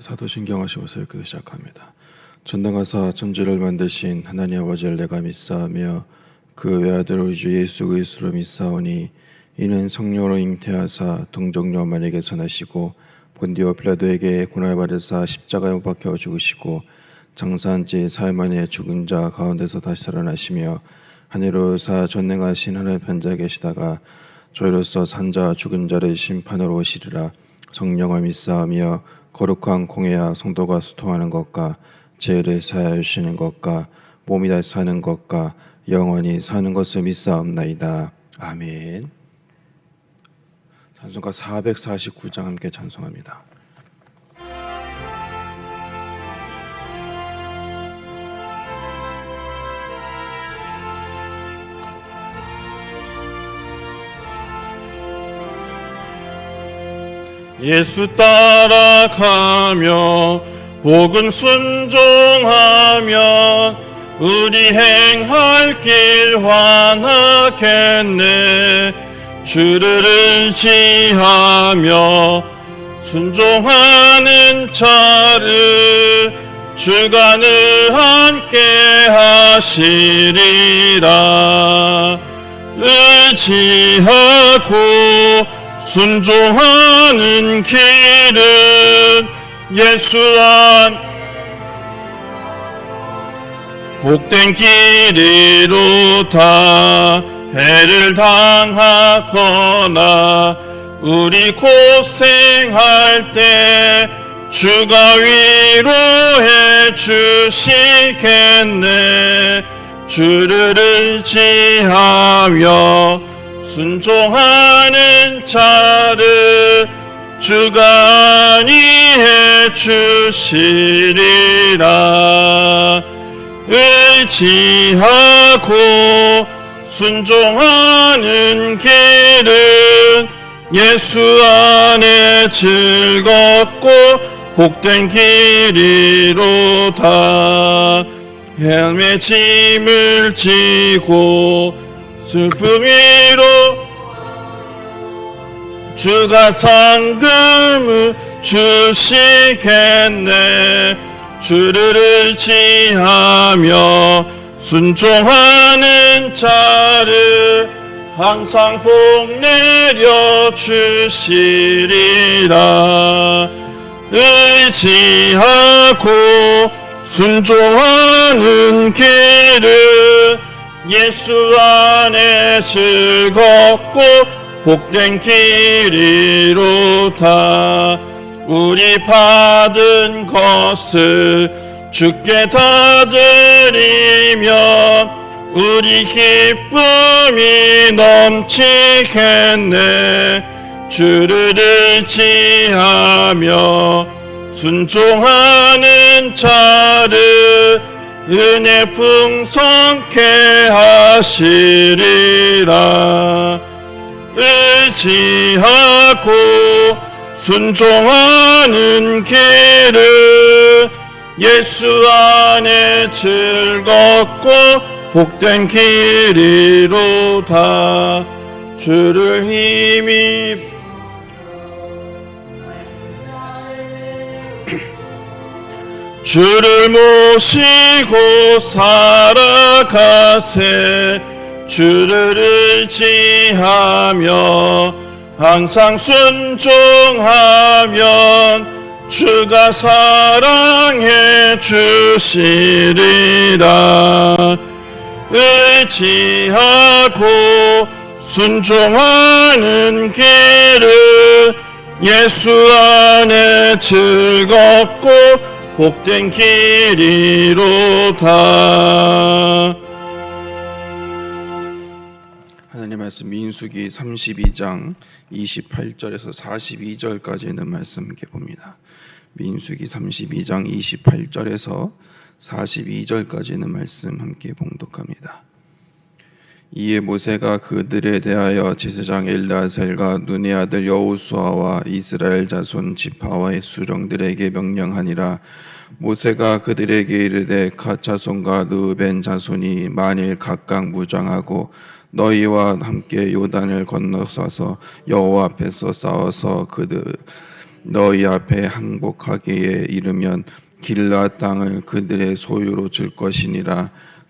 신경하시면서 이렇게 시작합니다. 전능하사 천지를 만드신 하나님 아버지를 내가 믿사하며 그 외아들 우리 주 예수 그리스도로 믿사오니 이는 성령으로 잉태하사 동정녀 만에게 전하시고 본디오 필라도에게 고난을 받으사 십자가에 못 박혀 죽으시고 장사한 지 사흘 만에 죽은 자 가운데서 다시 살아나시며 하늘로사 전능하신 하늘 편자 계시다가 저희로서 산자 죽은 자를 심판으로 오시리라 성령을 믿사하며 거룩한 공예와 성도가 소통하는 것과 죄를 사하여 주시는 것과 몸이 다시 사는 것과 영원히 사는 것을 믿사옵나이다. 아멘. 찬송가 449장 함께 찬송합니다. 예수 따라가며 복음 순종하면 우리 행할 길 환하겠네. 주를 의지하며 순종하는 자를 늘 함께 하시리라. 의지하고 순종하는 길은 예수 안 복된 길이로 다 해를 당하거나 우리 고생할 때 주가 위로해 주시겠네. 주를 의지하며 순종하는 자를 주가 안위해 주시리라. 의지하고 순종하는 길은 예수 안에 즐겁고 복된 길이로다. 헬멧 짐을 지고 슬픔 위로 주가 상금을 주시겠네. 주를 의지하며 순종하는 자를 항상 복 내려 주시리라. 의지하고 순종하는 길을 예수 안에 즐겁고 복된 길이로다 우리 받은 것을 주께 다 드리면 우리 기쁨이 넘치겠네. 주를 의지하며 순종하는 자를 은혜 풍성케 하시리라. 의지하고 순종하는 길을 예수 안에 즐겁고 복된 길이로다. 주를 힘입 주를 모시고 살아가세. 주를 의지하며 항상 순종하면 주가 사랑해 주시리라. 의지하고 순종하는 길을 예수 안에 즐겁고 복된 길이로다 하나님 말씀 민수기 32장 28절에서 42절까지 있는 말씀 함께 봅니다. 민수기 32장 28절에서 42절까지 있는 말씀 함께 봉독합니다. 이에 모세가 그들에 대하여 제사장 엘라셀과 눈의 아들 여호수아와 이스라엘 자손 지파와의 수령들에게 명령하니라. 모세가 그들에게 이르되 갓 자손과 느벤 자손이 만일 각각 무장하고 너희와 함께 요단을 건너서서 여호와 앞에서 싸워서 그들 너희 앞에 항복하기에 이르면 길라 땅을 그들의 소유로 줄 것이니라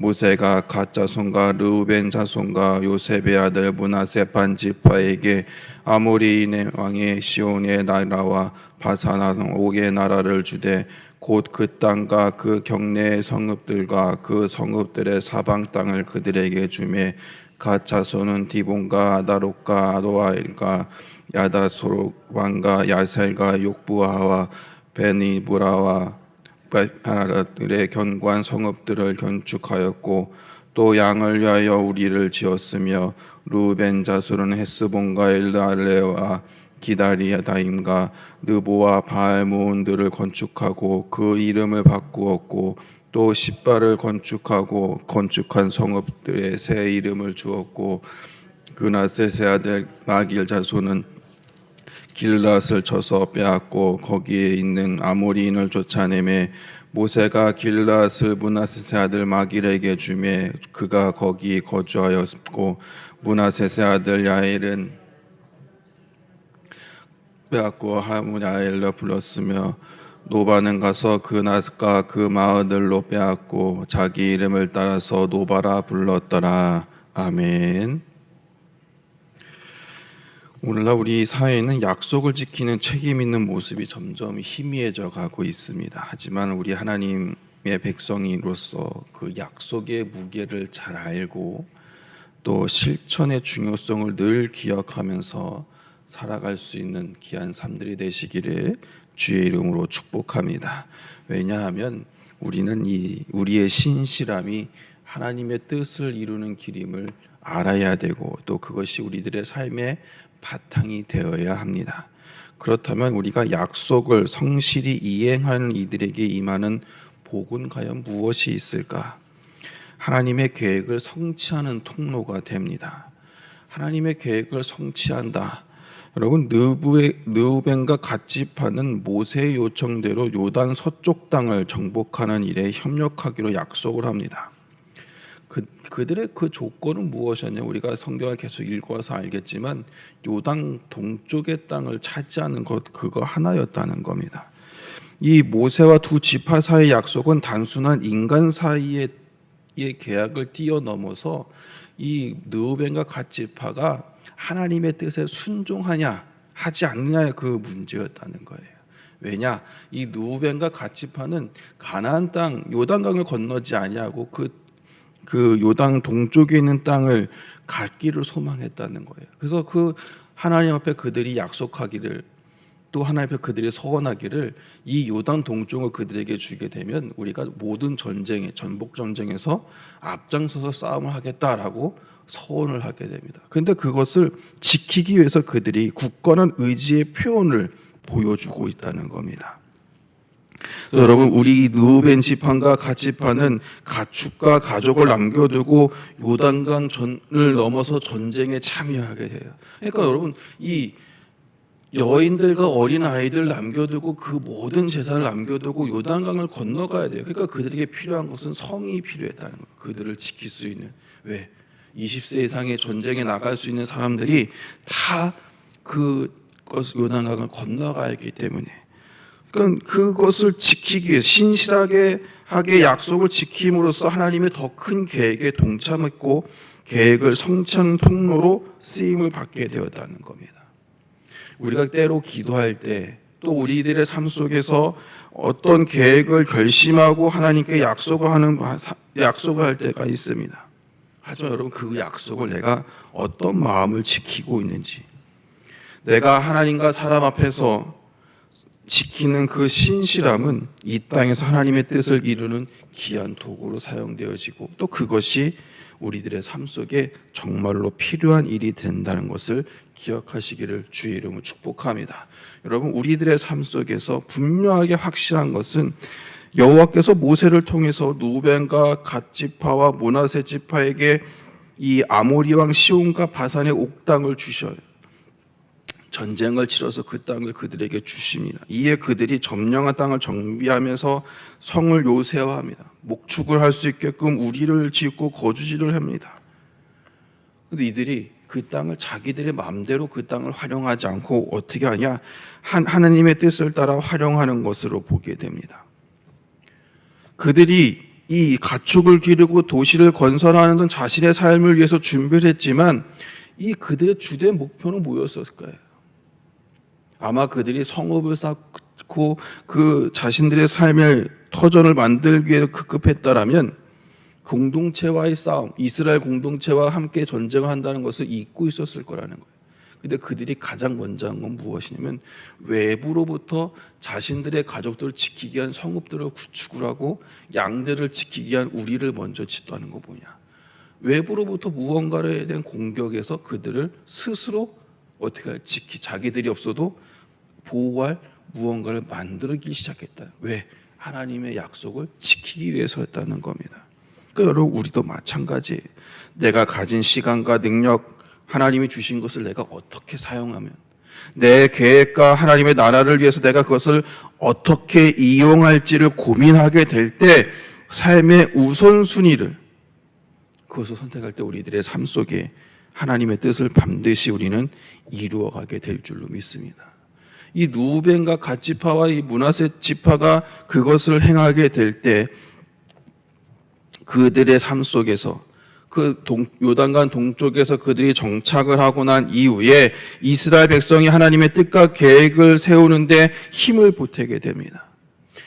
모세가 갓 자손과 르우벤 자손과 요셉의 아들 문하세 반 지파에게 아모리인의 왕의 시온의 나라와 바산한 옥의 나라를 주되 곧 그 땅과 그 경내의 성읍들과 그 성읍들의 사방 땅을 그들에게 주매 갓 자손은 디본과 아다롯과 아도아일과 야다소로 왕과 야셀과 욕부하와 베니브라와 하나들의 견고한 성읍들을 건축하였고 또 양을 위하여 우리를 지었으며 루벤 자손은 헤스본과 엘르알레와 기다리다임과 느보와 바알모온들을 건축하고 그 이름을 바꾸었고 또 십발을 건축하고 건축한 성읍들의 새 이름을 주었고 그나셋의 아들 마길 자손은 길랏을 쳐서 빼앗고 거기에 있는 아모리인을 쫓아내매 모세가 길랏을 문하셋의 아들 마길에게 주매 그가 거기 거주하였고 문하셋의 아들 야엘은 빼앗고 하무야엘로 불렀으며 노바는 가서 그 낫과 그 마을들로 빼앗고 자기 이름을 따라서 노바라 불렀더라 아멘. 오늘날 우리 사회에는 약속을 지키는 책임 있는 모습이 점점 희미해져 가고 있습니다. 하지만 우리 하나님의 백성이로서 그 약속의 무게를 잘 알고 또 실천의 중요성을 늘 기억하면서 살아갈 수 있는 귀한 삶들이 되시기를 주의 이름으로 축복합니다. 왜냐하면 우리는 이 우리의 신실함이 하나님의 뜻을 이루는 길임을 알아야 되고 또 그것이 우리들의 삶의 바탕이 되어야 합니다. 그렇다면 우리가 약속을 성실히 이행하는 이들에게 임하는 복은 과연 무엇이 있을까? 하나님의 계획을 성취하는 통로가 됩니다. 하나님의 계획을 성취한다. 여러분 느부의 느우벤과 갓집하는 모세의 요청대로 요단 서쪽 땅을 정복하는 일에 협력하기로 약속을 합니다. 그 그들의 그 조건은 무엇이었냐? 우리가 성경을 계속 읽어서 알겠지만 요단 동쪽의 땅을 차지하는 것 그거 하나였다는 겁니다. 이 모세와 두 지파 사이의 약속은 단순한 인간 사이의 계약을 뛰어넘어서 이 느우벤과 갓 지파가 하나님의 뜻에 순종하냐 하지 않느냐의 그 문제였다는 거예요. 왜냐 이 누벤과 갓지파는 가나안 땅 요단강을 건너지 아니하고 그, 그 요단 동쪽에 있는 땅을 갖기를 소망했다는 거예요. 그래서 그 하나님 앞에 그들이 약속하기를 또 하나님 앞에 그들이 서원하기를 이 요단 동쪽을 그들에게 주게 되면 우리가 모든 전쟁에 전복 전쟁에서 앞장서서 싸움을 하겠다라고 서원을 하게 됩니다. 그런데 그것을 지키기 위해서 그들이 굳건한 의지의 표현을 보여주고 있다는 겁니다. 여러분 우리 누벤 지판과 갓지파는 가축과 가족을 남겨두고 요단강 전을 넘어서 전쟁에 참여하게 돼요. 그러니까 여러분 이 여인들과 어린 아이들 남겨두고 그 모든 재산을 남겨두고 요단강을 건너가야 돼요. 그러니까 그들에게 필요한 것은 성이 필요했다는 거예요. 그들을 지킬 수 있는 왜 20세 이상의 전쟁에 나갈 수 있는 사람들이 다그 요단강을 건너가야 하기 때문에 그러니까 그것을 지키기 위해 신실하게 하게 약속을 지킴으로써 하나님의 더 큰 계획에 동참했고 계획을 성취하는 통로로 쓰임을 받게 되었다는 겁니다. 우리가 때로 기도할 때 또 우리들의 삶 속에서 어떤 계획을 결심하고 하나님께 약속을 하는 약속을 할 때가 있습니다. 하지만 여러분 그 약속을 내가 어떤 마음을 지키고 있는지 내가 하나님과 사람 앞에서 지키는 그 신실함은 이 땅에서 하나님의 뜻을 이루는 귀한 도구로 사용되어지고 또 그것이 우리들의 삶 속에 정말로 필요한 일이 된다는 것을 기억하시기를 주의 이름으로 축복합니다. 여러분 우리들의 삶 속에서 분명하게 확실한 것은 여호와께서 모세를 통해서 누벤과 갓지파와 모나세 지파에게 이 아모리 왕 시온과 바산의 옥당을 주셔요. 전쟁을 치러서 그 땅을 그들에게 주십니다. 이에 그들이 점령한 땅을 정비하면서 성을 요새화합니다. 목축을 할 수 있게끔 우리를 짓고 거주지를 합니다. 근데 이들이 그 땅을 자기들의 마음대로 그 땅을 활용하지 않고 어떻게 하냐? 한 하나님의 뜻을 따라 활용하는 것으로 보게 됩니다. 그들이 이 가축을 기르고 도시를 건설하는 등 자신의 삶을 위해서 준비를 했지만 이 그들의 주된 목표는 뭐였을 거예요? 아마 그들이 성읍을 쌓고 그 자신들의 삶의 터전을 만들기 위해 급급했다라면 공동체와의 싸움, 이스라엘 공동체와 함께 전쟁을 한다는 것을 잊고 있었을 거라는 거예요. 근데 그들이 가장 먼저 한 건 무엇이냐면 외부로부터 자신들의 가족들을 지키기 위한 성읍들을 구축을 하고 양들을 지키기 위한 우리를 먼저 짓도하는 거 뭐냐. 외부로부터 무언가에 대한 공격에서 그들을 스스로 어떻게 할 지키 자기들이 없어도 보호할 무언가를 만들기 시작했다. 왜? 하나님의 약속을 지키기 위해서였다는 겁니다. 그러니까 여러분 우리도 마찬가지예요. 내가 가진 시간과 능력 하나님이 주신 것을 내가 어떻게 사용하면 내 계획과 하나님의 나라를 위해서 내가 그것을 어떻게 이용할지를 고민하게 될 때 삶의 우선순위를 그것을 선택할 때 우리들의 삶 속에 하나님의 뜻을 반드시 우리는 이루어가게 될 줄로 믿습니다. 이 누벤과 갓지파와 이 문하세 지파가 그것을 행하게 될 때 그들의 삶 속에서 그 동, 요단강 동쪽에서 그들이 정착을 하고 난 이후에 이스라엘 백성이 하나님의 뜻과 계획을 세우는데 힘을 보태게 됩니다.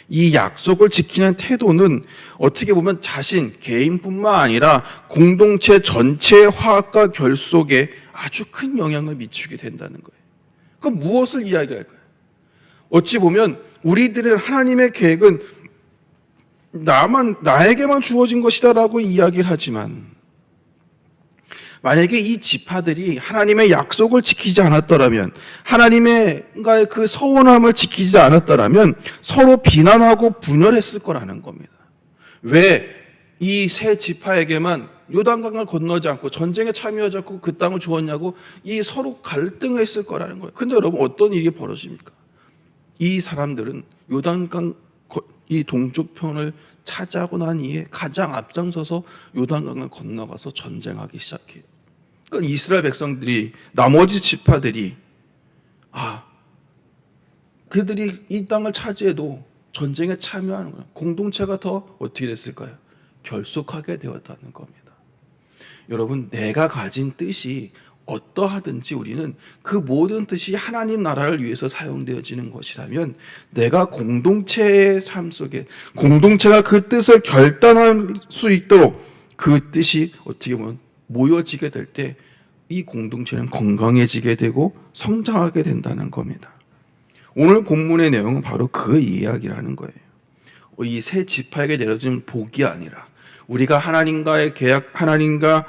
이 약속을 지키는 태도는 어떻게 보면 자신, 개인뿐만 아니라 공동체 전체의 화합과 결속에 아주 큰 영향을 미치게 된다는 거예요. 그럼 무엇을 이야기할까요? 어찌 보면 우리들의 하나님의 계획은 나만, 나에게만 주어진 것이다라고 이야기를 하지만 만약에 이 지파들이 하나님의 약속을 지키지 않았더라면, 하나님의 그 서원함을 지키지 않았더라면 서로 비난하고 분열했을 거라는 겁니다. 왜 이 세 지파에게만 요단강을 건너지 않고 전쟁에 참여하지 않고 그 땅을 주었냐고 이 서로 갈등했을 거라는 거예요. 근데 여러분 어떤 일이 벌어집니까? 이 사람들은 요단강 이 동쪽 편을 차지하고 난 이후에 가장 앞장서서 요단강을 건너가서 전쟁하기 시작해요. 그러니까 이스라엘 백성들이 나머지 지파들이 아 그들이 이 땅을 차지해도 전쟁에 참여하는 거야. 공동체가 더 어떻게 됐을까요? 결속하게 되었다는 겁니다. 여러분 내가 가진 뜻이 어떠하든지 우리는 그 모든 뜻이 하나님 나라를 위해서 사용되어지는 것이라면 내가 공동체의 삶 속에 공동체가 그 뜻을 결단할 수 있도록 그 뜻이 어떻게 보면 모여지게 될 때 이 공동체는 건강해지게 되고 성장하게 된다는 겁니다. 오늘 본문의 내용은 바로 그 이야기라는 거예요. 이 새 지파에게 내려진 복이 아니라 우리가 하나님과의 계약, 하나님과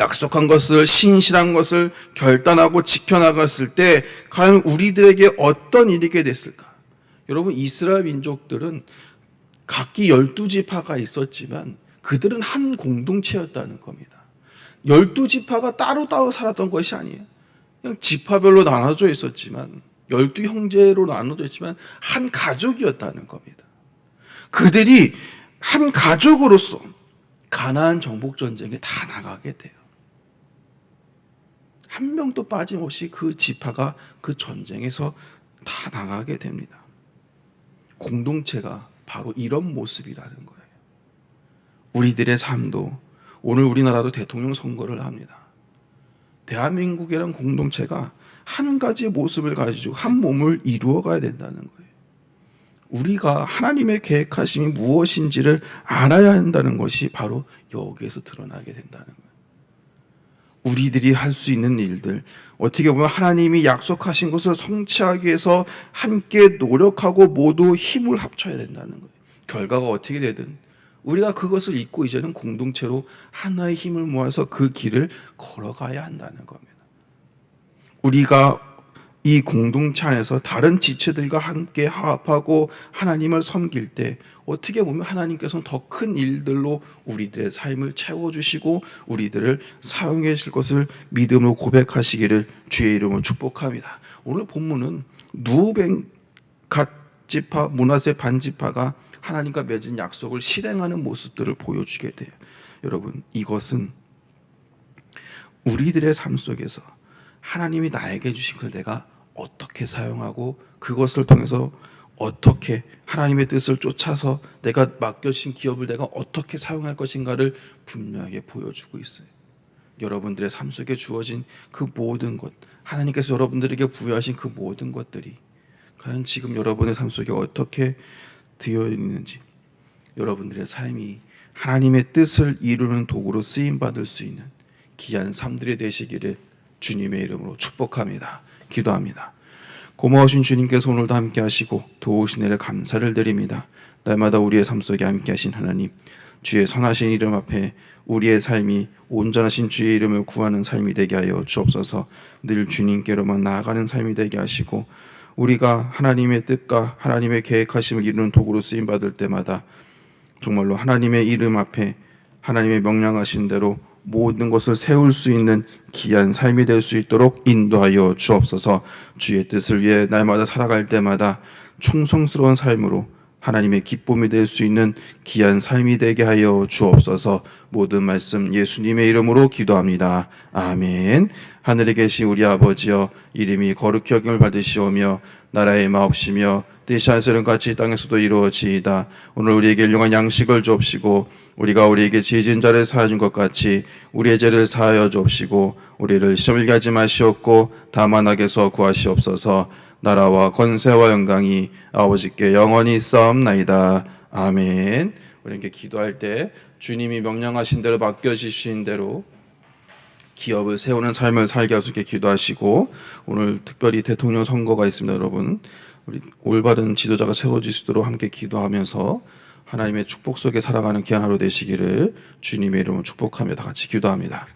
약속한 것을 신실한 것을 결단하고 지켜나갔을 때 과연 우리들에게 어떤 일이게 됐을까? 여러분 이스라엘 민족들은 각기 열두 지파가 있었지만 그들은 한 공동체였다는 겁니다. 열두 지파가 따로따로 살았던 것이 아니에요. 그냥 지파별로 나눠져 있었지만 열두 형제로 나눠져 있지만 한 가족이었다는 겁니다. 그들이 한 가족으로서 가나안 정복 전쟁에 다 나가게 돼요. 한 명도 빠짐없이 그 지파가 그 전쟁에서 다 나가게 됩니다. 공동체가 바로 이런 모습이라는 거예요. 우리들의 삶도 오늘 우리나라도 대통령 선거를 합니다. 대한민국이란 공동체가 한 가지 모습을 가지고 한 몸을 이루어 가야 된다는 거예요. 우리가 하나님의 계획하심이 무엇인지를 알아야 한다는 것이 바로 여기에서 드러나게 된다는 거예요. 우리들이 할 수 있는 일들, 어떻게 보면 하나님이 약속하신 것을 성취하기 위해서 함께 노력하고 모두 힘을 합쳐야 된다는 거예요. 결과가 어떻게 되든 우리가 그것을 잊고 이제는 공동체로 하나의 힘을 모아서 그 길을 걸어가야 한다는 겁니다. 우리가 이 공동체 안에서 다른 지체들과 함께 화합하고 하나님을 섬길 때 어떻게 보면 하나님께서는 더 큰 일들로 우리들의 삶을 채워주시고 우리들을 사용해 주실 것을 믿음으로 고백하시기를 주의 이름으로 축복합니다. 오늘 본문은 누벤 갓지파 문하세 반지파가 하나님과 맺은 약속을 실행하는 모습들을 보여주게 돼요. 여러분 이것은 우리들의 삶 속에서 하나님이 나에게 주신 걸 내가 어떻게 사용하고 그것을 통해서 어떻게 하나님의 뜻을 쫓아서 내가 맡겨진 기업을 내가 어떻게 사용할 것인가를 분명하게 보여주고 있어요. 여러분들의 삶 속에 주어진 그 모든 것, 하나님께서 여러분들에게 부여하신 그 모든 것들이 과연 지금 여러분의 삶 속에 어떻게 되어 있는지, 여러분들의 삶이 하나님의 뜻을 이루는 도구로 쓰임 받을 수 있는 귀한 삶들이 되시기를 주님의 이름으로 축복합니다. 기도합니다. 고마우신 주님께서 오늘도 함께 하시고 도우신 일에 감사를 드립니다. 날마다 우리의 삶 속에 함께 하신 하나님, 주의 선하신 이름 앞에 우리의 삶이 온전하신 주의 이름을 구하는 삶이 되게 하여 주옵소서. 늘 주님께로만 나아가는 삶이 되게 하시고 우리가 하나님의 뜻과 하나님의 계획하심을 이루는 도구로 쓰임 받을 때마다 정말로 하나님의 이름 앞에 하나님의 명령하신 대로 모든 것을 세울 수 있는 귀한 삶이 될 수 있도록 인도하여 주옵소서. 주의 뜻을 위해 날마다 살아갈 때마다 충성스러운 삶으로 하나님의 기쁨이 될 수 있는 귀한 삶이 되게 하여 주옵소서. 모든 말씀 예수님의 이름으로 기도합니다. 아멘. 하늘에 계신 우리 아버지여 이름이 거룩히 여김을 받으시오며 나라의 마옵시며 뜻이 하늘은 같이 땅에서도 이루어지이다. 오늘 우리에게 일용한 양식을 주옵시고 우리가 우리에게 지진 자를 사하여 준것 같이 우리의 죄를 사하여 주옵시고 우리를 시험을 하지 마시옵고 다만 악에서 구하시옵소서. 나라와 권세와 영광이 아버지께 영원히 있사옵나이다. 아멘. 우리에게 기도할 때 주님이 명령하신 대로 맡겨주신 대로 기업을 세우는 삶을 살게 하소서 기도하시고 오늘 특별히 대통령 선거가 있습니다, 여러분. 우리 올바른 지도자가 세워지도록 함께 기도하면서 하나님의 축복 속에 살아가는 귀한 하루 되시기를 주님의 이름으로 축복하며 다 같이 기도합니다.